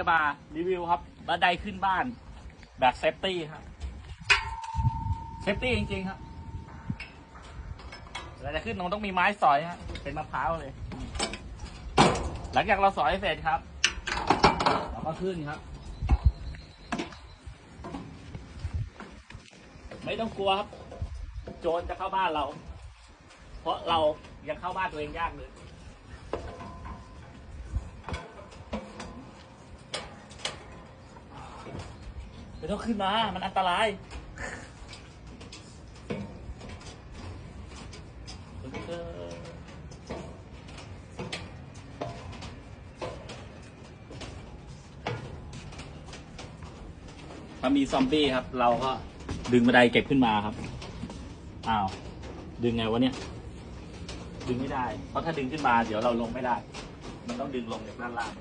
จะมารีวิวครับบันไดขึ้นบ้านแบบเซฟตี้ครับเซฟตี้จริงๆครับเวลาจะขึ้นมันต้องมีไม้สอยฮะเป็นมะพร้าวเลย หลังจากเราสอยเสร็จครับ เราก็ขึ้นครับ ไม่ต้องกลัวครับ โจรจะเข้าบ้านเรา เพราะเรายังเข้าบ้านตัวเองยากเลย ไม่ต้องขึ้นมา มันอันตรายถ้ามีซอมบี้ครับ เราก็ดึงบันไดเก็บขึ้นมาครับ อ้าว ดึงไงวะเนี่ย ดึงไม่ได้ เพราะถ้าดึงขึ้นมาเดี๋ยวเราลงไม่ได้ มันต้องดึงลงจากด้านล่าง